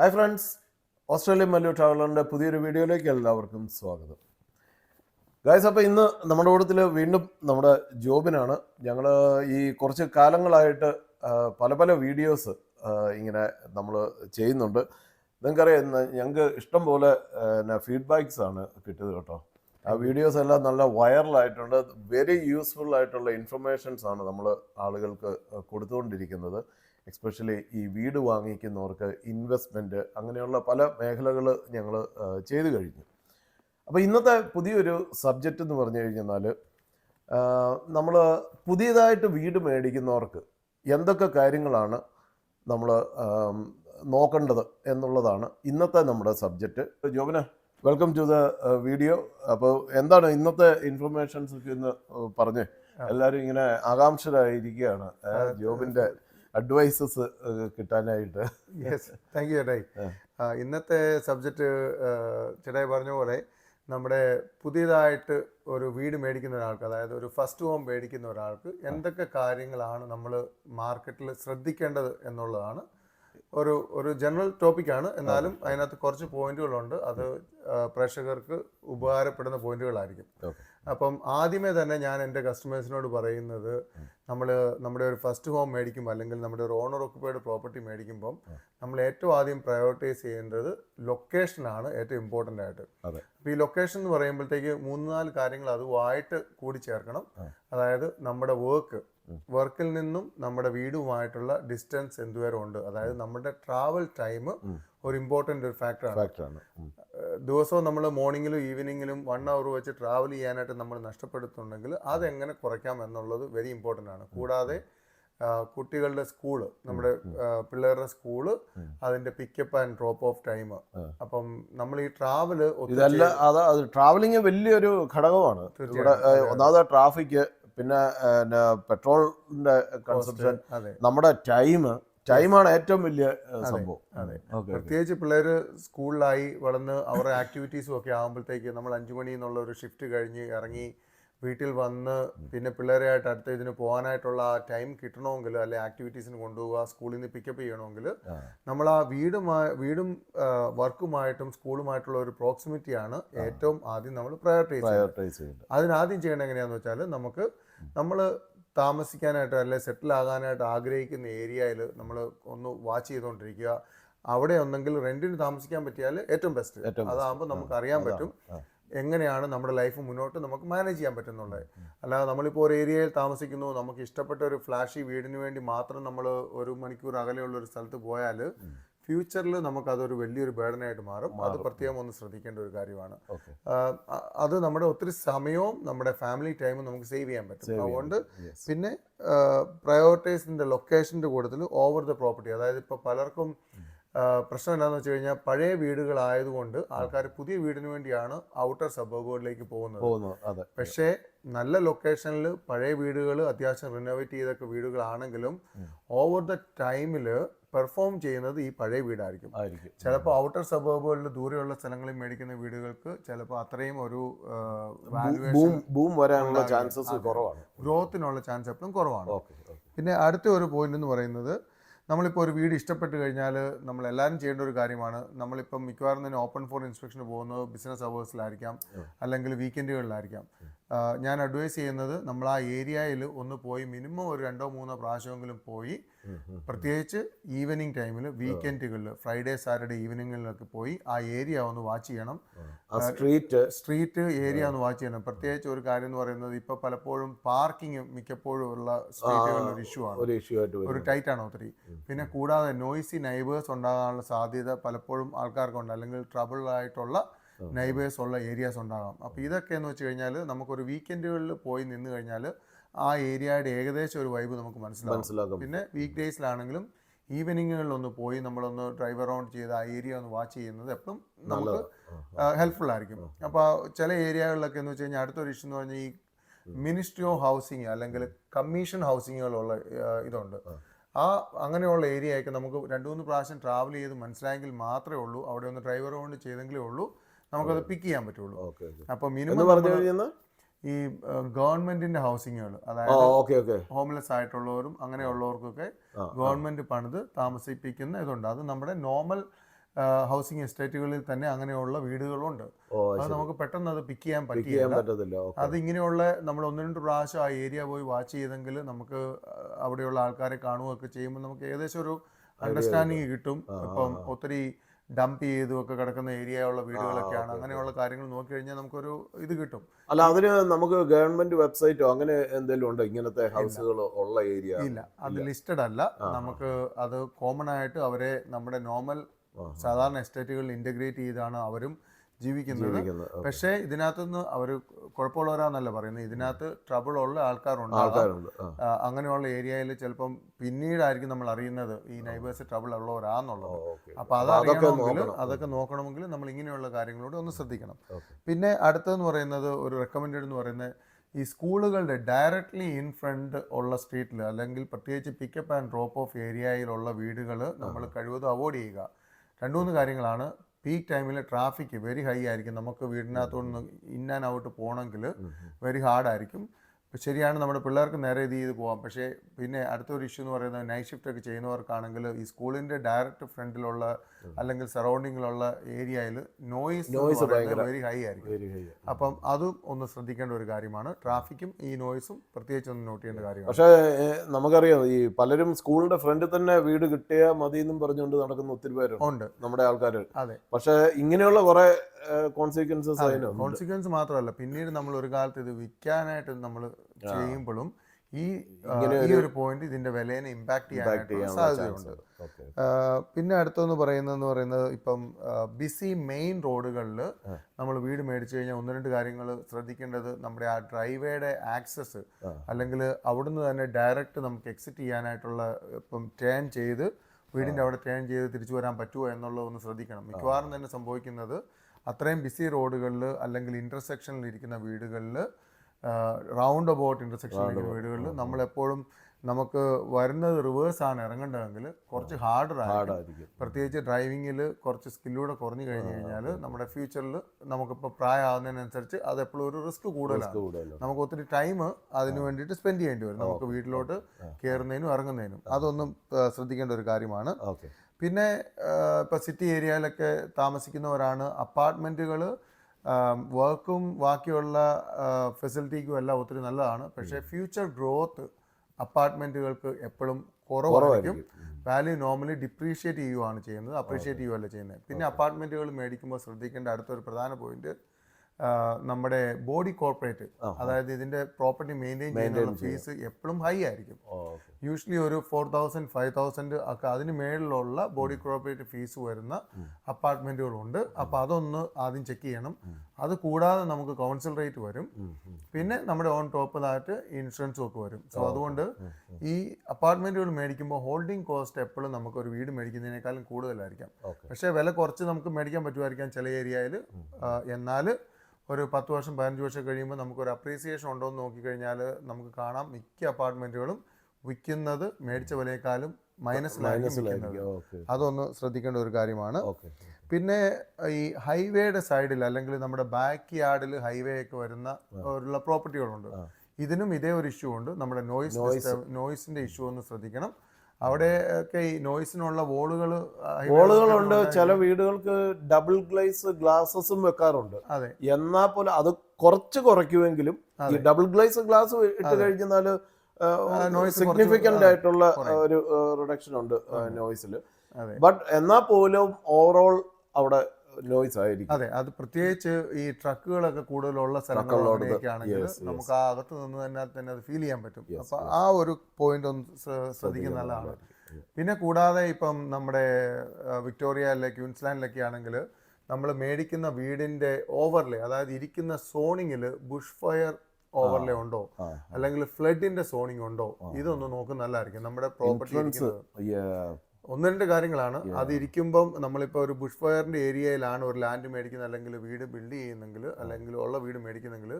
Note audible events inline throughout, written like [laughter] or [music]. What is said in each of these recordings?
Hi friends Australian Mallu ട്രാവലറിന്റെ പുതിയൊരു വീഡിയോയിലേക്ക് എല്ലാവർക്കും സ്വാഗതം. ഗായ്സ് അപ്പോൾ ഇന്ന് നമ്മുടെ കൂട്ടത്തിൽ വീണ്ടും നമ്മുടെ ജോബിനാണ്. ഞങ്ങൾ ഈ കുറച്ച് കാലങ്ങളായിട്ട് പല പല വീഡിയോസ് ഇങ്ങനെ നമ്മൾ ചെയ്യുന്നുണ്ട്. നിങ്ങൾക്കറിയാം ഞങ്ങൾക്ക് ഇഷ്ടം പോലെ ഫീഡ്ബാക്സ് ആണ് കിട്ടിയത് കേട്ടോ. ആ വീഡിയോസ് എല്ലാം നല്ല വൈറലായിട്ടുണ്ട് വെരി യൂസ്ഫുൾ ആയിട്ടുള്ള ഇൻഫർമേഷൻസ് ആണ് നമ്മൾ ആളുകൾക്ക് കൊടുത്തുകൊണ്ടിരിക്കുന്നത്. എക്സ്പെഷ്യലി ഈ വീട് വാങ്ങിക്കുന്നവർക്ക് ഇൻവെസ്റ്റ്മെന്റ് അങ്ങനെയുള്ള പല മേഖലകൾ ഞങ്ങൾ ചെയ്തു കഴിഞ്ഞു. അപ്പോൾ ഇന്നത്തെ പുതിയൊരു സബ്ജക്റ്റ് എന്ന് പറഞ്ഞു കഴിഞ്ഞാൽ നമ്മൾ പുതിയതായിട്ട് വീട് മേടിക്കുന്നവർക്ക് എന്തൊക്കെ കാര്യങ്ങളാണ് നമ്മൾ നോക്കേണ്ടത് എന്നുള്ളതാണ് ഇന്നത്തെ നമ്മുടെ സബ്ജക്റ്റ്. ജോബിന്? വെൽക്കം ടു ദ വീഡിയോ അപ്പോൾ എന്താണ് ഇന്നത്തെ ഇൻഫർമേഷൻസ് ഒക്കെ ഇന്ന് പറഞ്ഞ്. എല്ലാവരും ഇങ്ങനെ ആകാംക്ഷരായിരിക്കുകയാണ് ജോബിന്റെ അഡ്വൈസസ് കിട്ടാനായിട്ട്. യെസ് താങ്ക് യു ചേട്ടായി ഇന്നത്തെ സബ്ജക്റ്റ് ചേട്ടായി പറഞ്ഞ പോലെ നമ്മുടെ പുതിയതായിട്ട് ഒരു വീട് മേടിക്കുന്ന ഒരാൾക്ക് അതായത് ഒരു ഫസ്റ്റ് ഹോം മേടിക്കുന്ന ഒരാൾക്ക് എന്തൊക്കെ കാര്യങ്ങളാണ് നമ്മൾ മാർക്കറ്റിൽ ശ്രദ്ധിക്കേണ്ടത് എന്നുള്ളതാണ്. ഒരു ഒരു ജനറൽ ടോപ്പിക്കാണ് എന്നാലും അതിനകത്ത് കുറച്ച് പോയിന്റുകളുണ്ട് അത് പ്രേക്ഷകർക്ക് ഉപകാരപ്പെടുന്ന പോയിന്റുകളായിരിക്കും. അപ്പം ആദ്യമേ തന്നെ ഞാൻ എന്റെ കസ്റ്റമേഴ്സിനോട് പറയുന്നത് നമ്മൾ നമ്മുടെ ഒരു ഫസ്റ്റ് ഹോം മേടിക്കുമ്പോൾ അല്ലെങ്കിൽ നമ്മുടെ ഒരു ഓണർ ഓക്കുപ്പൈഡ് പ്രോപ്പർട്ടി മേടിക്കുമ്പം നമ്മൾ ഏറ്റവും ആദ്യം പ്രയോറിറ്റൈസ് ചെയ്യേണ്ടത് ലൊക്കേഷനാണ് ഏറ്റവും ഇമ്പോർട്ടന്റ് ആയിട്ട്. അപ്പോൾ ഈ ലൊക്കേഷൻ എന്ന് പറയുമ്പോഴത്തേക്ക് മൂന്ന് നാല് കാര്യങ്ങൾ അതുമായിട്ട് കൂടി ചേർക്കണം. അതായത് നമ്മുടെ വർക്ക് വർക്കിൽ നിന്നും നമ്മുടെ വീടുമായിട്ടുള്ള ഡിസ്റ്റൻസ് എന്തുവരെ ഉണ്ട്? അതായത് നമ്മുടെ ട്രാവൽ ടൈം ഒരു ഇമ്പോർട്ടന്റ് ഒരു ഫാക്ടറാണ് ദിവസവും നമ്മൾ മോർണിംഗിലും ഈവനിങ്ങിലും വൺ അവർ വെച്ച് ട്രാവൽ ചെയ്യാനായിട്ട് നമ്മൾ നഷ്ടപ്പെടുത്തുന്നുണ്ടെങ്കിൽ അതെങ്ങനെ കുറയ്ക്കാം എന്നുള്ളത് വെരി ഇമ്പോർട്ടന്റ് ആണ്. കൂടാതെ കുട്ടികളുടെ സ്കൂൾ നമ്മുടെ പിള്ളേരുടെ സ്കൂൾ അതിന്റെ pickup and drop off time അപ്പം നമ്മൾ ഈ ട്രാവൽ ഇതല്ല അത് അത് ട്രാവലിംഗ് വലിയൊരു ഘടകമാണ്. ഇവിടെ ഒന്നാമത് ട്രാഫിക് പിന്നെ പെട്രോളിന്റെ കൺസംഷൻ നമ്മുടെ ടൈം ടൈമാണ് ഏറ്റവും വലിയ സംഭവം. പ്രത്യേകിച്ച് പിള്ളേർ സ്കൂളിലായി വളർന്ന് അവരുടെ ആക്ടിവിറ്റീസും ഒക്കെ ആകുമ്പോഴത്തേക്ക് നമ്മൾ അഞ്ചു മണി എന്നുള്ള ഒരു ഷിഫ്റ്റ് കഴിഞ്ഞ് ഇറങ്ങി വീട്ടിൽ വന്ന് പിന്നെ പിള്ളേരായിട്ട് അടുത്ത ഇതിന് പോകാനായിട്ടുള്ള ആ ടൈം കിട്ടണമെങ്കിൽ അല്ലെ ആക്ടിവിറ്റീസിന് കൊണ്ടുപോവുക സ്കൂളിൽ നിന്ന് പിക്കപ്പ് ചെയ്യണമെങ്കിൽ നമ്മൾ ആ വീടുമായി വീടും വർക്കുമായിട്ടും സ്കൂളുമായിട്ടുള്ള ഒരു പ്രോക്സിമിറ്റി ആണ് ഏറ്റവും ആദ്യം നമ്മൾ പ്രയോറിറ്റൈസ് ചെയ്യുന്നത് അതിനാദ്യം ചെയ്യേണ്ടത് എങ്ങനെയാന്ന് വെച്ചാൽ നമുക്ക് നമ്മൾ താമസിക്കാനായിട്ട് അല്ലെ സെറ്റിൽ ആകാനായിട്ട് ആഗ്രഹിക്കുന്ന ഏരിയയിൽ നമ്മൾ ഒന്ന് വാച്ച് ചെയ്തുകൊണ്ടിരിക്കുക. അവിടെ ഒന്നെങ്കിൽ റെന്റിന് താമസിക്കാൻ പറ്റിയാൽ ഏറ്റവും ബെസ്റ്റ് അതാകുമ്പോൾ നമുക്ക് അറിയാൻ പറ്റും എങ്ങനെയാണ് നമ്മുടെ ലൈഫ് മുന്നോട്ട് നമുക്ക് മാനേജ് ചെയ്യാൻ പറ്റുന്നുള്ളത്. അല്ലാതെ നമ്മളിപ്പോൾ ഒരു ഏരിയയിൽ താമസിക്കുന്നു നമുക്ക് ഇഷ്ടപ്പെട്ട ഒരു ഫ്ലാഷി വീടിന് വേണ്ടി മാത്രം നമ്മൾ ഒരു മണിക്കൂർ അകലെയുള്ള ഒരു സ്ഥലത്ത് പോയാൽ ഫ്യൂച്ചറിൽ നമുക്ക് അതൊരു വലിയൊരു ബേഡനായിട്ട് മാറും. അത് പ്രത്യേകം ഒന്ന് ശ്രദ്ധിക്കേണ്ട ഒരു കാര്യമാണ്. അത് നമ്മുടെ ഒത്തിരി സമയവും നമ്മുടെ ഫാമിലി ടൈമും നമുക്ക് സേവ് ചെയ്യാൻ പറ്റും. അതുകൊണ്ട് പിന്നെ പ്രയോറിറ്റൈസിന്റെ ലൊക്കേഷന്റെ കൂട്ടത്തിൽ ഓവർ ദ പ്രോപ്പർട്ടി അതായത് ഇപ്പോൾ പലർക്കും പ്രശ്നം എന്താണെന്ന് വെച്ച് കഴിഞ്ഞാൽ പഴയ വീടുകളായതുകൊണ്ട് ആൾക്കാർ പുതിയ വീടിന് വേണ്ടിയാണ് ഔട്ടർ സബർബുകളിലേക്ക് പോകുന്നത്. പക്ഷേ നല്ല ലൊക്കേഷനിൽ പഴയ വീടുകൾ അത്യാവശ്യം റിനോവേറ്റ് ചെയ്തൊക്കെ വീടുകളാണെങ്കിലും ഓവർ ദ ടൈമിൽ പെർഫോം ചെയ്യുന്നത് ഈ പഴയ വീടായിരിക്കും. ആയിരിക്കും. ചിലപ്പോൾ ഔട്ടർ സബേബുകളിൽ ദൂരെയുള്ള സ്ഥലങ്ങളിൽ മേടിക്കുന്ന വീടുകൾക്ക് ചിലപ്പോൾ അത്രയും ഒരു ബൂം വരാനുള്ള ചാൻസസ് കുറവാണ്. ഗ്രോത്തിനുള്ള ചാൻസ് എപ്പോഴും കുറവാണ്. പിന്നെ അടുത്ത ഒരു പോയിന്റ് എന്ന് പറയുന്നത് നമ്മളിപ്പോൾ ഒരു വീട് ഇഷ്ടപ്പെട്ട് കഴിഞ്ഞാൽ നമ്മൾ എല്ലാവരും ചെയ്യേണ്ട ഒരു കാര്യമാണ് നമ്മളിപ്പം മിക്കവാറും തന്നെ ഓപ്പൺ ഫോർ ഇൻസ്പെക്ഷന് പോകുന്നത് ബിസിനസ് അവേഴ്സിലായിരിക്കാം അല്ലെങ്കിൽ വീക്കെൻഡുകളിലായിരിക്കാം ഞാൻ അഡ്വൈസ് ചെയ്യുന്നത് നമ്മൾ ആ ഏരിയയിൽ ഒന്ന് പോയി മിനിമം ഒരു രണ്ടോ മൂന്നോ പ്രാവശ്യമെങ്കിലും പോയി പ്രത്യേകിച്ച് ഈവനിങ് ടൈമിൽ വീക്കെൻഡുകളിൽ ഫ്രൈഡേ സാറ്റർഡേ ഈവനിങ്ങുകളിലൊക്കെ പോയി ആ ഏരിയ ഒന്ന് വാച്ച് ചെയ്യണം. സ്ട്രീറ്റ് സ്ട്രീറ്റ് ഏരിയ ഒന്ന് വാച്ച് ചെയ്യണം. പ്രത്യേകിച്ച് ഒരു കാര്യം എന്ന് പറയുന്നത് ഇപ്പൊ പലപ്പോഴും പാർക്കിംഗ് മിക്കപ്പോഴും ഉള്ള സ്ട്രീറ്റുകളിൽ ഒരു ഇഷ്യൂ ആണ്. ഒരു ടൈറ്റ് ആണ് ഒത്തിരി. പിന്നെ കൂടാതെ നോയ്സി നൈബേഴ്സ് ഉണ്ടാകാനുള്ള സാധ്യത പലപ്പോഴും ആൾക്കാർക്കുണ്ട്. അല്ലെങ്കിൽ ട്രബിൾ ആയിട്ടുള്ള നൈബേഴ്സ് ഉള്ള ഏരിയാസ് ഉണ്ടാകാം. അപ്പോൾ ഇതൊക്കെ എന്ന് വെച്ച് കഴിഞ്ഞാൽ നമുക്കൊരു വീക്കെൻഡുകളിൽ പോയി നിന്ന് കഴിഞ്ഞാൽ ആ ഏരിയയുടെ ഏകദേശം ഒരു വൈബ് നമുക്ക് മനസ്സിലാകും. പിന്നെ വീക്ക് ഡേയ്സിലാണെങ്കിലും ഈവനിങ്ങുകളിൽ ഒന്ന് പോയി നമ്മളൊന്ന് ഡ്രൈവ് അറൗണ്ട് ചെയ്ത് ആ ഏരിയ ഒന്ന് വാച്ച് ചെയ്യുന്നത് എപ്പോഴും നമുക്ക് ഹെൽപ്ഫുൾ ആയിരിക്കും. അപ്പോൾ ചില ഏരിയകളിലൊക്കെ എന്ന് വെച്ച് കഴിഞ്ഞാൽ അടുത്തൊരു ഇഷ്യൂ എന്ന് പറഞ്ഞാൽ ഈ മിനിസ്ട്രി ഓഫ് ഹൗസിങ് അല്ലെങ്കിൽ കമ്മീഷൻ ഹൗസിങ്ങുകളുള്ള ഇതുണ്ട്. ആ. അങ്ങനെയുള്ള ഏരിയയൊക്കെ നമുക്ക് രണ്ട് മൂന്ന് പ്രാവശ്യം ട്രാവൽ ചെയ്ത് മനസ്സിലായെങ്കിൽ മാത്രമേ ഉള്ളൂ. അവിടെ ഒന്ന് ഡ്രൈവർ കൊണ്ട് ചെയ്തെങ്കിലേ ഉള്ളൂ. നമുക്കത് പിക്ക് ചെയ്യാൻ പറ്റുള്ളൂ. അപ്പോൾ മിനിമം ഈ ഗവൺമെന്റിന്റെ ഹൗസിങ്ങുകൾ അതായത് ഹോംലെസ് ആയിട്ടുള്ളവരും അങ്ങനെയുള്ളവർക്കൊക്കെ ഗവൺമെന്റ് പണിത് താമസിപ്പിക്കുന്ന ഇതുണ്ട്. അത് നമ്മുടെ നോർമൽ ഹൗസിംഗ് എസ്റ്റേറ്റുകളിൽ തന്നെ അങ്ങനെയുള്ള വീടുകളുണ്ട്. അത് നമുക്ക് പെട്ടെന്ന് അത് പിക്ക് ചെയ്യാൻ പറ്റില്ല അത് ഇങ്ങനെയുള്ള നമ്മൾ ഒന്ന് രണ്ട് പ്രാവശ്യം ആ ഏരിയ പോയി വാച്ച് ചെയ്തെങ്കിൽ നമുക്ക് അവിടെയുള്ള ആൾക്കാരെ കാണുകയൊക്കെ ചെയ്യുമ്പോൾ നമുക്ക് ഏകദേശം ഒരു അണ്ടർസ്റ്റാൻഡിങ് കിട്ടും. ഇപ്പം ഒത്തിരി ഡംപ് ചെയ്തും ഒക്കെ കിടക്കുന്ന ഏരിയ ഉള്ള വീടുകളൊക്കെയാണ്. അങ്ങനെയുള്ള കാര്യങ്ങൾ നോക്കി കഴിഞ്ഞാൽ നമുക്കൊരു ഇത് കിട്ടും. അല്ല അതിന് നമുക്ക് ഗവൺമെന്റ് വെബ്സൈറ്റോ അങ്ങനെ എന്തെങ്കിലും ഉണ്ടോ? ഇങ്ങനത്തെ ഹൗസുകൾ ഉള്ള ഏരിയ ഇല്ല. അത് ലിസ്റ്റഡ് അല്ല. നമുക്ക് അത് കോമൺ ആയിട്ട് അവരെ നമ്മുടെ നോർമൽ സാധാരണ എസ്റ്റേറ്റുകളിൽ ഇന്റഗ്രേറ്റ് ചെയ്താണ് അവരും ജീവിക്കുന്നത്. പക്ഷേ ഇതിനകത്തുനിന്ന് അവർ കുഴപ്പമുള്ളവരാന്നല്ല പറയുന്നത്. ഇതിനകത്ത് ട്രബിൾ ഉള്ള ആൾക്കാരുണ്ട്. അങ്ങനെയുള്ള ഏരിയയിൽ ചിലപ്പം പിന്നീടായിരിക്കും നമ്മൾ അറിയുന്നത് ഈ നൈബേഴ്സ് ട്രബിൾ ഉള്ളവരാന്നുള്ളത് അപ്പൊ അതൊക്കെ അതറിയണമെങ്കിൽ. അതൊക്കെ നോക്കണമെങ്കിൽ നമ്മൾ ഇങ്ങനെയുള്ള കാര്യങ്ങളോട് ഒന്ന് ശ്രദ്ധിക്കണം. പിന്നെ അടുത്തതെന്ന് പറയുന്നത് ഒരു റെക്കമെൻഡഡ് എന്ന് പറയുന്നത് ഈ സ്കൂളുകളുടെ ഡയറക്ട്ലി ഇൻ ഫ്രണ്ട് ഉള്ള സ്ട്രീറ്റിൽ അല്ലെങ്കിൽ പ്രത്യേകിച്ച് പിക്കപ്പ് ആൻഡ് ഡ്രോപ്പ് ഓഫ് ഏരിയയിലുള്ള വീടുകൾ നമ്മൾ കഴിവതും അവോയ്ഡ് ചെയ്യുക. രണ്ടു മൂന്ന് കാര്യങ്ങളാണ്. പീക്ക് ടൈമിൽ ട്രാഫിക് വെരി ഹൈ ആയിരിക്കും നമുക്ക് വീടിനകത്തുനിന്ന് ഇൻ ആൻഡ് ഔട്ട് പോകണമെങ്കിൽ. വെരി ഹാർഡായിരിക്കും ശരിയാണ് നമ്മുടെ പിള്ളേർക്ക് നേരെ ഇത് ചെയ്ത് പോകാം പക്ഷേ പിന്നെ അടുത്തൊരു ഇഷ്യൂ എന്ന് പറയുന്നത് നൈറ്റ് ഷിഫ്റ്റ് ഒക്കെ ചെയ്യുന്നവർക്കാണെങ്കിൽ ഈ സ്കൂളിന്റെ ഡയറക്റ്റ് ഫ്രണ്ടിലുള്ള അല്ലെങ്കിൽ സറൗണ്ടിങ്ങിലുള്ള ഏരിയയിൽ നോയിസ് നോയിസ് വെരി ഹൈ ആയിരിക്കും. അപ്പം അതും ഒന്ന് ശ്രദ്ധിക്കേണ്ട ഒരു കാര്യമാണ്. ട്രാഫിക്കും ഈ നോയിസും പ്രത്യേകിച്ച് ഒന്ന് നോട്ട് ചെയ്യേണ്ട കാര്യമാണ്. പക്ഷേ നമുക്കറിയാം ഈ പലരും സ്കൂളിന്റെ ഫ്രണ്ടിൽ തന്നെ വീട് കിട്ടിയാൽ മതി എന്നും പറഞ്ഞുകൊണ്ട് നടക്കുന്ന ഒത്തിരി പേരുണ്ട് ഉണ്ട്. നമ്മുടെ ആൾക്കാർ അതെ. പക്ഷേ ഇങ്ങനെയുള്ള കുറെ കോൺസിക്വൻസസ് കോൺസിക്വൻസ് മാത്രമല്ല. പിന്നീട് നമ്മൾ ഒരു കാലത്ത് ഇത് വിൽക്കാനായിട്ട് നമ്മൾ ചെയ്യുമ്പോഴും ഈ ഈ ഒരു- പോയിന്റ് ഇതിന്റെ വിലയെ ഇമ്പാക്ട് ചെയ്യാൻ സാധ്യതയുണ്ട്. പിന്നെ അടുത്തെന്ന് പറയുന്നതെന്ന് പറയുന്നത് ഇപ്പം ബിസി മെയിൻ റോഡുകളിൽ. നമ്മൾ വീട് മേടിച്ചു കഴിഞ്ഞാൽ ഒന്ന് രണ്ട് കാര്യങ്ങൾ ശ്രദ്ധിക്കേണ്ടത് നമ്മുടെ ആ ഡ്രൈവേയുടെ ആക്സസ്. അല്ലെങ്കിൽ അവിടുന്ന് തന്നെ ഡയറക്റ്റ് നമുക്ക് എക്സിറ്റ് ചെയ്യാനായിട്ടുള്ള ഇപ്പം ടേൺ ചെയ്ത് വീടിന്റെ അവിടെ ടേൺ ചെയ്ത് തിരിച്ചു വരാൻ പറ്റുമോ എന്നുള്ളത് ഒന്ന് ശ്രദ്ധിക്കണം. മിക്കവാറും തന്നെ സംഭവിക്കുന്നത് അത്രയും ബിസി റോഡുകളിൽ അല്ലെങ്കിൽ ഇന്റർസെക്ഷനിൽ ഇരിക്കുന്ന വീടുകളിൽ റൗണ്ട് അബൌട്ട് ഇന്റർസെക്ഷനിൽ ഇരിക്കുന്ന വീടുകളിൽ നമ്മളെപ്പോഴും നമുക്ക് വരുന്നത് റിവേഴ്സ് ആണ് ഇറങ്ങേണ്ടതെങ്കിൽ കുറച്ച് ഹാർഡർ ആയിരിക്കും. ഹാർഡായിരിക്കും പ്രത്യേകിച്ച് ഡ്രൈവിങ്ങിൽ കുറച്ച് സ്കില്ലൂടെ കുറഞ്ഞു കഴിഞ്ഞു കഴിഞ്ഞാൽ നമ്മുടെ ഫ്യൂച്ചറിൽ നമുക്കിപ്പോൾ പ്രായമാകുന്നതിനനുസരിച്ച് അത് എപ്പോഴും ഒരു റിസ്ക് കൂടുതലാണ്. നമുക്ക് ഒത്തിരി ടൈം അതിന് വേണ്ടിയിട്ട് സ്പെൻഡ് ചെയ്യേണ്ടി വരും. നമുക്ക് വീട്ടിലോട്ട് കയറുന്നതിനും ഇറങ്ങുന്നതിനും. അതൊന്നും ശ്രദ്ധിക്കേണ്ട ഒരു കാര്യമാണ്. ഓക്കെ. പിന്നെ ഇപ്പോൾ സിറ്റി ഏരിയയിലൊക്കെ താമസിക്കുന്നവരാണ്. അപ്പാർട്ട്മെന്റുകൾ വർക്കും ബാക്കിയുള്ള ഫെസിലിറ്റിക്കും എല്ലാം ഒത്തിരി നല്ലതാണ്. പക്ഷേ ഫ്യൂച്ചർ ഗ്രോത്ത് അപ്പാർട്ട്മെന്റുകൾക്ക് എപ്പോഴും കുറവായിരിക്കും. വാല്യൂ നോർമലി ഡിപ്രീഷിയേറ്റ് ചെയ്യുവാണ് ചെയ്യുന്നത്. അപ്രീഷിയേറ്റ് ചെയ്യുവല്ല ചെയ്യുന്നത്. പിന്നെ അപ്പാർട്ട്മെന്റുകൾ മേടിക്കുമ്പോൾ ശ്രദ്ധിക്കേണ്ട അടുത്തൊരു പ്രധാന പോയിന്റ് നമ്മുടെ ബോഡി കോർപ്പറേറ്റ് അതായത് ഇതിന്റെ പ്രോപ്പർട്ടി മെയിന്റെയിൻ ചെയ്യുന്ന ഫീസ് എപ്പോഴും ഹൈ ആയിരിക്കും. യൂഷ്വലി ഒരു ഫോർ തൗസൻഡ് ഫൈവ് തൗസൻഡ് ഒക്കെ അതിന് മേളിലുള്ള ബോഡി കോർപ്പറേറ്റ് ഫീസ് വരുന്ന അപ്പാർട്ട്മെന്റുകളുണ്ട് അപ്പൊ അതൊന്ന് ആദ്യം ചെക്ക് ചെയ്യണം. അത് കൂടാതെ നമുക്ക് കൗൺസിൽ റേറ്റ് വരും. പിന്നെ നമ്മുടെ ഓൺ ടോപ്പിലായിട്ട് ഇൻഷുറൻസും ഒക്കെ വരും. സോ അതുകൊണ്ട് ഈ അപ്പാർട്ട്മെന്റുകൾ മേടിക്കുമ്പോൾ ഹോൾഡിംഗ് കോസ്റ്റ് എപ്പോഴും നമുക്ക് ഒരു വീട് മേടിക്കുന്നതിനേക്കാളും കൂടുതലായിരിക്കാം. പക്ഷേ വില കുറച്ച് നമുക്ക് മേടിക്കാൻ പറ്റുമായിരിക്കാം ചില ഏരിയയിൽ. എന്നാൽ ഒരു പത്ത് വർഷം പതിനഞ്ച് വർഷം കഴിയുമ്പോൾ നമുക്കൊരു അപ്രീസിയേഷൻ ഉണ്ടോ എന്ന് നോക്കിക്കഴിഞ്ഞാൽ നമുക്ക് കാണാം. മിക്ക അപ്പാർട്ട്മെന്റുകളും വിൽക്കുന്നത് മേടിച്ച വിലയേക്കാളും മൈനസിലായിരിക്കും അതൊന്ന് ശ്രദ്ധിക്കേണ്ട ഒരു കാര്യമാണ്. പിന്നെ ഈ ഹൈവേയുടെ സൈഡിൽ അല്ലെങ്കിൽ നമ്മുടെ ബാക്ക് യാർഡിൽ ഹൈവേ ഒക്കെ വരുന്ന ഉള്ള പ്രോപ്പർട്ടികളുണ്ട്. ഇതിനും ഇതേ ഒരു ഇഷ്യൂ ഉണ്ട്. നമ്മുടെ നോയിസ് നോയ്സിന്റെ ഇഷ്യൂ ഒന്ന് ശ്രദ്ധിക്കണം. അവിടെ ഒക്കെ ഈ നോയ്സിനുള്ള വോളുകൾ വോളുകളുണ്ട് ചില വീടുകൾക്ക് ഡബിൾ ഗ്ലേസ് ഗ്ലാസസും വെക്കാറുണ്ട്. അതെ. എന്നാ പോലെ അത് കുറച്ച് കുറയ്ക്കുമെങ്കിലും ഈ ഡബിൾ ഗ്ലേസ് ഗ്ലാസ് ഇട്ട്. കഴിഞ്ഞാൽ സിഗ്നിഫിക്കന്റ് ആയിട്ടുള്ള ഒരു റിഡക്ഷൻ ഉണ്ട് നോയ്സിൽ ബട്ട് എന്നാ പോലും ഓവറോൾ അവിടെ നോയ്സ് ആയിരിക്കും. അതെ അത് പ്രത്യേകിച്ച് ഈ ട്രക്കുകളൊക്കെ കൂടുതലുള്ള സ്ഥലങ്ങളിലൊക്കെയാണെങ്കിൽ സ്ഥലങ്ങളിലൊക്കെ ആണെങ്കിൽ. നമുക്ക് ആ അകത്ത് നിന്ന് തന്നെ തന്നെ അത് ഫീൽ ചെയ്യാൻ പറ്റും. അപ്പൊ ആ ഒരു പോയിന്റ് ഒന്ന് ശ്ര- ശ്രദ്ധിക്കുന്ന നല്ലതാണ് പിന്നെ കൂടാതെ ഇപ്പം നമ്മുടെ വിക്ടോറിയ അല്ലെ ക്യൂൻസ്ലാൻഡിലൊക്കെ ആണെങ്കിൽ നമ്മൾ മേടിക്കുന്ന വീടിന്റെ ഓവർലേ അതായത് ഇരിക്കുന്ന സോണിങ്ങിൽ ബുഷ് ഫയർ ഓവർലേ ഉണ്ടോ? അല്ലെങ്കിൽ ഫ്ലഡിന്റെ സോണിങ് ഉണ്ടോ? ഇതൊന്ന് നോക്കുന്ന നല്ലതായിരിക്കും. നമ്മുടെ പ്രോപ്പർട്ടി ഒന്ന് രണ്ട് കാര്യങ്ങളാണ്. അത് ഇരിക്കുമ്പം നമ്മളിപ്പോൾ ഒരു ബുഷ് ഫയറിന്റെ ഏരിയയിലാണ് ഒരു ലാൻഡ് മേടിക്കുന്നത് അല്ലെങ്കിൽ വീട് ബിൽഡ് ചെയ്യുന്നെങ്കിൽ അല്ലെങ്കിൽ ഉള്ള വീട് മേടിക്കുന്നെങ്കിൽ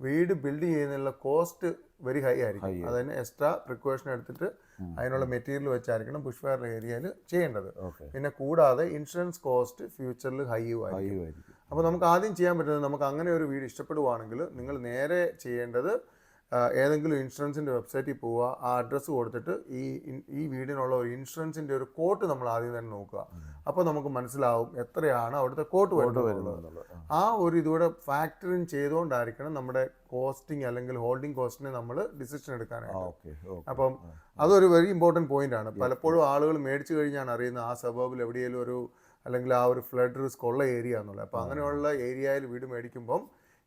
വീട് ബിൽഡ് ചെയ്യുന്നതിനുള്ള കോസ്റ്റ് വെരി ഹൈ ആയിരിക്കും. അതിന് എക്സ്ട്രാ പ്രിക്കോഷൻ എടുത്തിട്ട് അതിനുള്ള മെറ്റീരിയൽ വെച്ചായിരിക്കണം ബുഷ് ഫയർ ഏരിയയിൽ ചെയ്യേണ്ടത് പിന്നെ കൂടാതെ ഇൻഷുറൻസ് കോസ്റ്റ് ഫ്യൂച്ചറിൽ ഹൈ ആയിരിക്കും. അപ്പോൾ നമുക്ക് ആദ്യം ചെയ്യാൻ പറ്റുന്നത് നമുക്ക് അങ്ങനെ ഒരു വീട് ഇഷ്ടപ്പെടുവാണെങ്കിൽ നിങ്ങൾ നേരെ ചെയ്യേണ്ടത് ഏതെങ്കിലും ഇൻഷുറൻസിന്റെ വെബ്സൈറ്റിൽ പോവുക ആ അഡ്രസ്സ് കൊടുത്തിട്ട് ഈ ഈ വീടിനുള്ള ഒരു ഇൻഷുറൻസിന്റെ ഒരു കോട്ട് നമ്മൾ ആദ്യം തന്നെ നോക്കുക. അപ്പോൾ നമുക്ക് മനസ്സിലാവും എത്രയാണ് അവിടുത്തെ കോട്ട് വരുന്നത് ആ. ഒരു ഇതുകൂടെ ഫാക്ടറിങ് ചെയ്തുകൊണ്ടായിരിക്കണം നമ്മുടെ കോസ്റ്റിംഗ് അല്ലെങ്കിൽ ഹോൾഡിംഗ് കോസ്റ്റിനെ നമ്മൾ ഡിസിഷൻ എടുക്കാനായിട്ട്. അപ്പം അതൊരു വെരി ഇമ്പോർട്ടന്റ് പോയിന്റ് ആണ്. പലപ്പോഴും ആളുകൾ മേടിച്ചു കഴിഞ്ഞാണ് അറിയുന്നത് ആ സബബിൽ എവിടെയെങ്കിലും ഒരു അല്ലെങ്കിൽ ആ ഒരു ഫ്ലഡ് റിസ്ക് ഉള്ള ഏരിയ എന്നുള്ളത്. അപ്പോൾ അങ്ങനെയുള്ള ഏരിയയിൽ വീട് മേടിക്കുമ്പം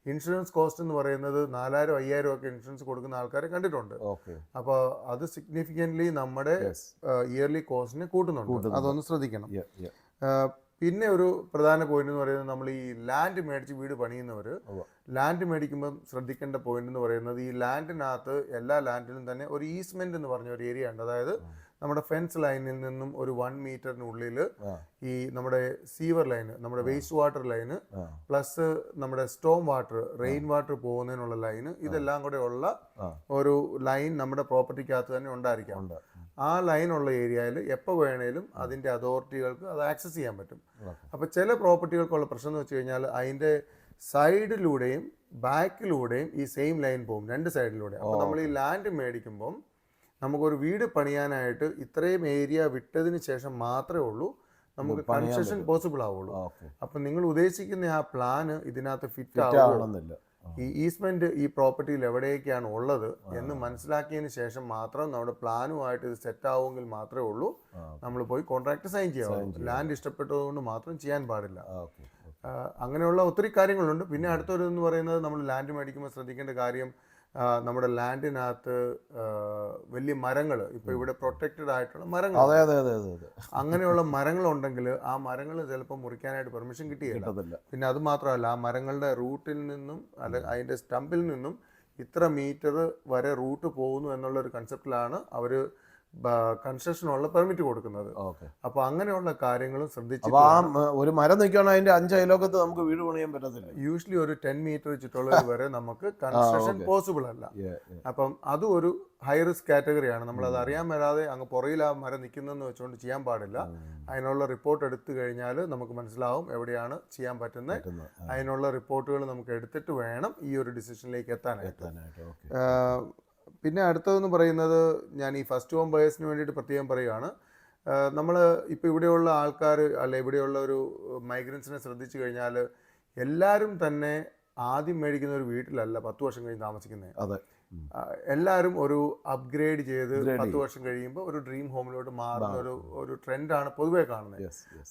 ഇൻഷുറൻസ് കോസ്റ്റ് എന്ന് പറയുന്നത് നാലായിരം അയ്യായിരം ഒക്കെ ഇൻഷുറൻസ് കൊടുക്കുന്ന ആൾക്കാരെ കണ്ടിട്ടുണ്ട്. അപ്പോൾ അത് സിഗ്നിഫിക്കന്റ്ലി നമ്മുടെ ഇയർലി കോസ്റ്റിനെ കൂട്ടുന്നുണ്ട്. അതൊന്ന് ശ്രദ്ധിക്കണം. പിന്നെ ഒരു പ്രധാന പോയിന്റ് എന്ന് പറയുന്നത് നമ്മൾ ഈ ലാൻഡ് മേടിച്ച് വീട് പണിയുന്നവർ ലാൻഡ് മേടിക്കുമ്പോൾ ശ്രദ്ധിക്കേണ്ട പോയിന്റ് എന്ന് പറയുന്നത് ഈ ലാൻഡിനകത്ത് എല്ലാ ലാൻഡിലും തന്നെ ഒരു ഈസ്മെന്റ് എന്ന് പറഞ്ഞ ഒരു ഏരിയ ഉണ്ട്. അതായത് നമ്മുടെ ഫെൻസ് ലൈനിൽ നിന്നും ഒരു വൺ മീറ്ററിനുള്ളിൽ ഈ നമ്മുടെ സീവർ ലൈൻ നമ്മുടെ വേസ്റ്റ് വാട്ടർ ലൈന് പ്ലസ് നമ്മുടെ സ്റ്റോം വാട്ടർ റെയിൻ വാട്ടർ പോകുന്നതിനുള്ള ലൈന് ഇതെല്ലാം കൂടെ ഉള്ള ഒരു ലൈൻ നമ്മുടെ പ്രോപ്പർട്ടിക്കകത്ത് തന്നെ ഉണ്ടായിരിക്കാം. ആ ലൈൻ ഉള്ള ഏരിയയിൽ എപ്പോൾ വേണേലും അതിന്റെ അതോറിറ്റികൾക്ക് അത് ആക്സസ് ചെയ്യാൻ പറ്റും. അപ്പൊ അപ്പോൾ ചില പ്രോപ്പർട്ടികൾക്കുള്ള പ്രശ്നം എന്ന് വെച്ച് കഴിഞ്ഞാൽ അതിന്റെ സൈഡിലൂടെയും ബാക്കിലൂടെയും ഈ സെയിം ലൈൻ പോകും രണ്ട് സൈഡിലൂടെ അപ്പോൾ നമ്മൾ ഈ ലാൻഡ് മേടിക്കുമ്പം നമുക്കൊരു വീട് പണിയാനായിട്ട് ഇത്രയും ഏരിയ വിട്ടതിന് ശേഷം മാത്രമേ ഉള്ളൂ. നമുക്ക് കൺസ്ട്രക്ഷൻ പോസിബിൾ ആവുള്ളൂ. അപ്പൊ നിങ്ങൾ ഉദ്ദേശിക്കുന്ന ആ പ്ലാന് ഇതിനകത്ത് ഫിറ്റ് ആവണമെന്നില്ല. ഈ ഈസ്മെന്റ് ഈ പ്രോപ്പർട്ടിയിൽ എവിടെയൊക്കെയാണ് ഉള്ളത് എന്ന് മനസ്സിലാക്കിയതിന് ശേഷം മാത്രം നമ്മുടെ പ്ലാനുമായിട്ട് ഇത് സെറ്റ് ആവുമെങ്കിൽ മാത്രമേ ഉള്ളൂ. നമ്മൾ പോയി കോൺട്രാക്ട് സൈൻ ചെയ്യാവുള്ളൂ ലാൻഡ് ഇഷ്ടപ്പെട്ടതുകൊണ്ട് മാത്രം ചെയ്യാൻ പാടില്ല. അങ്ങനെയുള്ള ഒത്തിരി കാര്യങ്ങളുണ്ട്. പിന്നെ അടുത്തൊരു എന്ന് പറയുന്നത് നമ്മൾ ലാൻഡ് മേടിക്കുമ്പോൾ ശ്രദ്ധിക്കേണ്ട കാര്യം നമ്മുടെ ലാൻഡിനകത്ത് വലിയ മരങ്ങൾ ഇപ്പോൾ ഇവിടെ പ്രൊട്ടക്റ്റഡ് ആയിട്ടുള്ള മരങ്ങൾ അതെ അതെ അതെ അതെ അങ്ങനെയുള്ള മരങ്ങളുണ്ടെങ്കിൽ ആ മരങ്ങൾ ചിലപ്പോൾ മുറിക്കാനായിട്ട് പെർമിഷൻ കിട്ടിയില്ല പിന്നെ അത് മാത്രമല്ല ആ മരങ്ങളുടെ റൂട്ടിൽ നിന്നും അല്ലെ അതിന്റെ സ്റ്റമ്പിൽ നിന്നും ഇത്ര മീറ്റർ വരെ റൂട്ട് പോകുന്നു എന്നുള്ള ഒരു കൺസെപ്റ്റിലാണ് അവർ കൺസ്ട്രക്ഷനുള്ള പെർമിറ്റ് കൊടുക്കുന്നത്. അപ്പോൾ അങ്ങനെയുള്ള കാര്യങ്ങളും ശ്രദ്ധിച്ച് ആ ഒരു മരം നിൽക്കുകയാണെങ്കിൽ അതിന്റെ അഞ്ച് അയലോക്കത്ത് നമുക്ക് വീട് പണിയാൻ പറ്റത്തില്ല. യൂഷ്വലി ഒരു ടെൻ മീറ്റർ ചുറ്റുള്ളത് വരെ നമുക്ക് കൺസ്ട്രക്ഷൻ പോസിബിൾ അല്ല. അപ്പം അത് ഒരു ഹൈ റിസ്ക് കാറ്റഗറിയാണ് നമ്മൾ അത് അറിയാൻ വരാതെ അങ്ങ് പുറയിൽ ആ മരം നിൽക്കുന്നതെന്ന് വെച്ചുകൊണ്ട് ചെയ്യാൻ പാടില്ല. അതിനുള്ള റിപ്പോർട്ട് എടുത്തു കഴിഞ്ഞാൽ നമുക്ക് മനസ്സിലാവും എവിടെയാണ് ചെയ്യാൻ പറ്റുന്നത്. പറ്റുന്ന, അതിനുള്ള റിപ്പോർട്ടുകൾ നമുക്ക് എടുത്തിട്ട് വേണം ഈ ഒരു ഡിസിഷനിലേക്ക് എത്താനായിട്ട്. പിന്നെ അടുത്തതെന്ന് പറയുന്നത് ഞാൻ ഈ ഫസ്റ്റ് ഹോം ബയേഴ്സിന് വേണ്ടിയിട്ട് പ്രത്യേകം പറയുകയാണ് നമ്മൾ ഇപ്പോൾ ഇവിടെയുള്ള ആൾക്കാർ അല്ല ഇവിടെയുള്ള ഒരു മൈഗ്രൻസിനെ ശ്രദ്ധിച്ചു കഴിഞ്ഞാൽ എല്ലാവരും തന്നെ ആദ്യം മേടിക്കുന്ന ഒരു വീട്ടിലല്ല പത്ത് വർഷം കഴിഞ്ഞ് താമസിക്കുന്നത് അതെ. എല്ലാവരും ഒരു അപ്ഗ്രേഡ് ചെയ്ത് പത്ത് വർഷം കഴിയുമ്പോൾ ഒരു ഡ്രീം ഹോമിലോട്ട് മാറുന്ന ഒരു ഒരു ട്രെൻഡാണ് പൊതുവേ കാണുന്നത്.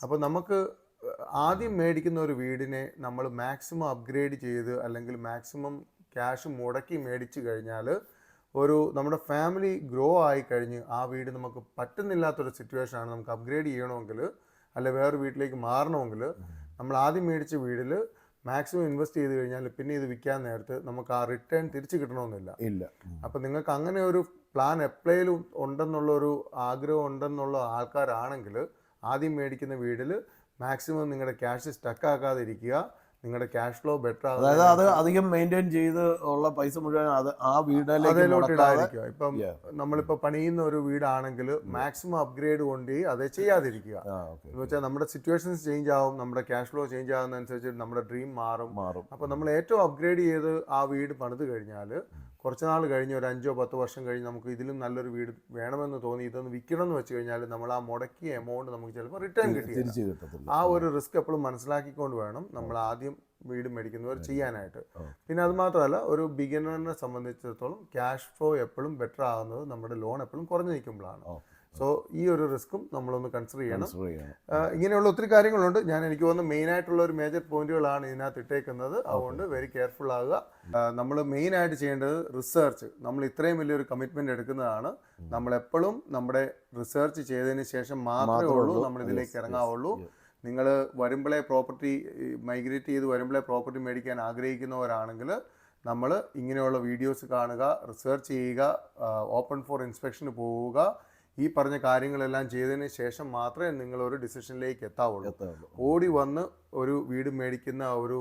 അപ്പോൾ നമുക്ക് ആദ്യം മേടിക്കുന്ന ഒരു വീടിനെ നമ്മൾ മാക്സിമം അപ്ഗ്രേഡ് ചെയ്ത് അല്ലെങ്കിൽ മാക്സിമം ക്യാഷ് മുടക്കി മേടിച്ചു കഴിഞ്ഞാൽ ഒരു നമ്മുടെ ഫാമിലി ഗ്രോ ആയി കഴിഞ്ഞ് ആ വീട് നമുക്ക് പറ്റുന്നില്ലാത്തൊരു സിറ്റുവേഷനാണ് നമുക്ക് അപ്ഗ്രേഡ് ചെയ്യണമെങ്കിൽ അല്ലെ വേറെ വീട്ടിലേക്ക് മാറണമെങ്കിൽ നമ്മൾ ആദ്യം മേടിച്ച വീടിൽ മാക്സിമം ഇൻവെസ്റ്റ് ചെയ്ത് കഴിഞ്ഞാൽ പിന്നെ ഇത് വിൽക്കാൻ നേരത്ത് നമുക്ക് ആ റിട്ടേൺ തിരിച്ചു കിട്ടണമെന്നില്ല. ഇല്ല. അപ്പം നിങ്ങൾക്ക് അങ്ങനെ ഒരു പ്ലാൻ എപ്പോഴേലും ഉണ്ടെന്നുള്ള ഒരു ആഗ്രഹം ഉണ്ടെന്നുള്ള ആൾക്കാരാണെങ്കിൽ ആദ്യം മേടിക്കുന്ന വീടിൽ മാക്സിമം നിങ്ങളുടെ ക്യാഷ് സ്റ്റക്കാക്കാതിരിക്കുക നിങ്ങളുടെ ക്യാഷ് ഫ്ലോ ബെറ്റർ അതായത് അത് അധികം മെയിന്റെയിൻ ചെയ്ത് ഉള്ള പൈസ മുഴുവൻ അത് ആ വീടിലേക്ക് ഇടാതിരിക്കുക. ഇപ്പം നമ്മളിപ്പോ പണിയുന്ന ഒരു വീടാണെങ്കിൽ മാക്സിമം അപ്ഗ്രേഡ് കൊണ്ട് അത് ചെയ്യാതിരിക്കുക. എന്ന് വെച്ചാൽ നമ്മുടെ സിറ്റുവേഷൻസ് ചേഞ്ച് ആവും നമ്മുടെ ക്യാഷ് ഫ്ലോ ചേഞ്ച് ആവുന്നതനുസരിച്ച് നമ്മുടെ ഡ്രീം മാറും. മാറും. അപ്പൊ നമ്മൾ ഏറ്റവും അപ്ഗ്രേഡ് ചെയ്ത് ആ വീട് പണിത് കഴിഞ്ഞാൽ കുറച്ച് നാൾ കഴിഞ്ഞ് ഒരു അഞ്ചോ പത്തോ വർഷം കഴിഞ്ഞ് നമുക്ക് ഇതിലും നല്ലൊരു വീട് വേണമെന്ന് തോന്നി ഇതൊന്ന് വിൽക്കണം എന്ന് വെച്ച് കഴിഞ്ഞാൽ നമ്മൾ ആ മുടക്കിയ എമൗണ്ട് നമുക്ക് ചിലപ്പോൾ റിട്ടേൺ കിട്ടി ആ ഒരു റിസ്ക് എപ്പോഴും മനസ്സിലാക്കിക്കൊണ്ട് വേണം നമ്മൾ ആദ്യം വീട് മേടിക്കുന്നവർ ചെയ്യാനായിട്ട്. പിന്നെ അത് മാത്രമല്ല ഒരു ബിഗിനറിനെ സംബന്ധിച്ചിടത്തോളം ക്യാഷ് ഫ്ലോ എപ്പോഴും ബെറ്റർ ആകുന്നത് നമ്മുടെ ലോൺ എപ്പോഴും കുറഞ്ഞു നിൽക്കുമ്പോഴാണ്. സോ ഈ ഒരു റിസ്ക്കും നമ്മളൊന്ന് കൺസിഡർ ചെയ്യണം. ഇങ്ങനെയുള്ള ഒത്തിരി കാര്യങ്ങളുണ്ട്. ഞാൻ എനിക്ക് തോന്നുന്നു മെയിൻ ആയിട്ടുള്ള ഒരു മേജർ പോയിന്റുകളാണ് ഇതിനകത്ത് ഇട്ടേക്കുന്നത്. അതുകൊണ്ട് വെരി കെയർഫുൾ ആകുക നമ്മൾ മെയിൻ ആയിട്ട് ചെയ്യേണ്ടത് റിസർച്ച് നമ്മൾ ഇത്രയും വലിയൊരു കമ്മിറ്റ്മെന്റ് എടുക്കുന്നതാണ്. നമ്മൾ എപ്പോഴും നമ്മുടെ റിസർച്ച് ചെയ്തതിന് ശേഷം മാത്രമേ ഉള്ളൂ. നമ്മൾ ഇതിലേക്ക് ഇറങ്ങാവുള്ളൂ. നിങ്ങൾ വരുമ്പോഴേ പ്രോപ്പർട്ടി മൈഗ്രേറ്റ് ചെയ്ത് വരുമ്പോഴേ പ്രോപ്പർട്ടി മേടിക്കാൻ ആഗ്രഹിക്കുന്നവരാണെങ്കിൽ നമ്മൾ ഇങ്ങനെയുള്ള വീഡിയോസ് കാണുക റിസർച്ച് ചെയ്യുക ഓപ്പൺ ഫോർ ഇൻസ്പെക്ഷന് പോവുക ഈ പറഞ്ഞ കാര്യങ്ങളെല്ലാം ചെയ്തതിന് ശേഷം മാത്രമേ നിങ്ങൾ ഒരു ഡിസിഷനിലേക്ക് എത്താവുള്ളൂ. ഓടി വന്ന് ഒരു വീട് മേടിക്കുന്ന ഒരു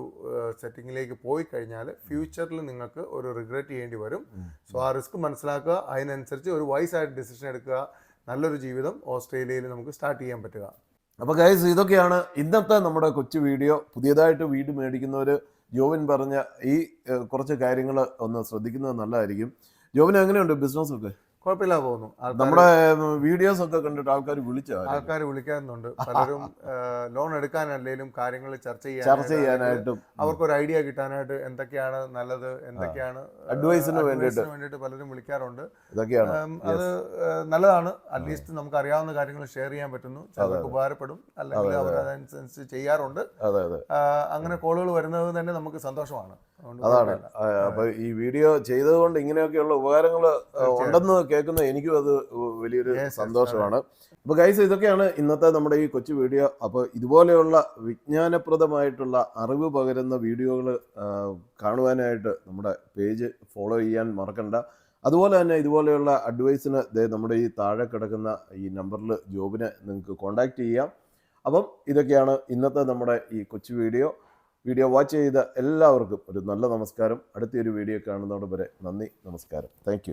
സെറ്റിങ്ങിലേക്ക് പോയി കഴിഞ്ഞാൽ ഫ്യൂച്ചറിൽ നിങ്ങൾക്ക് ഒരു റിഗ്രറ്റ് ചെയ്യേണ്ടി വരും. സോ ആ റിസ്ക് മനസ്സിലാക്കുക. അതിനനുസരിച്ച് ഒരു വൈസ് ആയിട്ട് ഡിസിഷൻ എടുക്കുക. നല്ലൊരു ജീവിതം ഓസ്ട്രേലിയയിൽ നമുക്ക് സ്റ്റാർട്ട് ചെയ്യാൻ പറ്റുക. അപ്പോൾ ഗൈസ് ഇതൊക്കെയാണ് ഇന്നത്തെ നമ്മുടെ കൊച്ചു വീഡിയോ പുതിയതായിട്ട് വീട് മേടിക്കുന്നവർ ജോവിൻ പറഞ്ഞ ഈ കുറച്ച് കാര്യങ്ങൾ ഒന്ന് ശ്രദ്ധിക്കുന്നത് നല്ലതായിരിക്കും. ജോവിൻ എങ്ങനെയുണ്ട്? ബിസിനസ് ഒക്കെ കുഴപ്പമില്ല പോകുന്നു നമ്മുടെ വീഡിയോസ് ഒക്കെ കണ്ടിട്ട് ആൾക്കാർ വിളിച്ച ആൾക്കാർ വിളിക്കാറുണ്ട്. പലരും [laughs] ലോൺ എടുക്കാനല്ലേലും കാര്യങ്ങൾ ചർച്ച ചെയ്യാൻ ചർച്ച ചെയ്യാനായിട്ടും അവർക്കൊരു ഐഡിയ കിട്ടാനായിട്ട് എന്തൊക്കെയാണ് നല്ലത് എന്തൊക്കെയാണ് അഡ്വൈസിന് വേണ്ടിയിട്ട്. വേണ്ടിയിട്ട് പലരും വിളിക്കാറുണ്ട്. ഇതൊക്കെയാണ്. അത് നല്ലതാണ്. അറ്റ്ലീസ്റ്റ് നമുക്ക് അറിയാവുന്ന കാര്യങ്ങൾ ഷെയർ ചെയ്യാൻ പറ്റുന്നു. ചിലർക്ക് ഉപകാരപ്പെടും. അല്ലെങ്കിൽ അവർ അതനുസരിച്ച് ചെയ്യാറുണ്ട്. അങ്ങനെ കോളുകൾ വരുന്നത് തന്നെ നമുക്ക് സന്തോഷമാണ്. അതാണ്. അപ്പൊ ഈ വീഡിയോ ചെയ്തതുകൊണ്ട് ഇങ്ങനെയൊക്കെയുള്ള ഉപകാരങ്ങൾ ഉണ്ടെന്ന് കേൾക്കുന്ന എനിക്കും അത് വലിയൊരു സന്തോഷമാണ്. അപ്പൊ ഗൈസ് ഇതൊക്കെയാണ് ഇന്നത്തെ നമ്മുടെ ഈ കൊച്ചു വീഡിയോ. അപ്പോൾ ഇതുപോലെയുള്ള വിജ്ഞാനപ്രദമായിട്ടുള്ള അറിവ് പകരുന്ന വീഡിയോകൾ കാണുവാനായിട്ട് നമ്മുടെ പേജ് ഫോളോ ചെയ്യാൻ മറക്കണ്ട. അതുപോലെ തന്നെ ഇതുപോലെയുള്ള അഡ്വൈസിന് നമ്മുടെ ഈ താഴെ കിടക്കുന്ന ഈ നമ്പറിൽ ജോബിനെ നിങ്ങൾക്ക് കോൺടാക്റ്റ് ചെയ്യാം. അപ്പം ഇതൊക്കെയാണ് ഇന്നത്തെ നമ്മുടെ ഈ കൊച്ചു വീഡിയോ. വീഡിയോ വാച്ച് ചെയ്ത എല്ലാവർക്കും ഒരു നല്ല നമസ്കാരം. അടുത്തൊരു വീഡിയോ കാണുന്നതോടെ വരെ നന്ദി നമസ്കാരം. താങ്ക്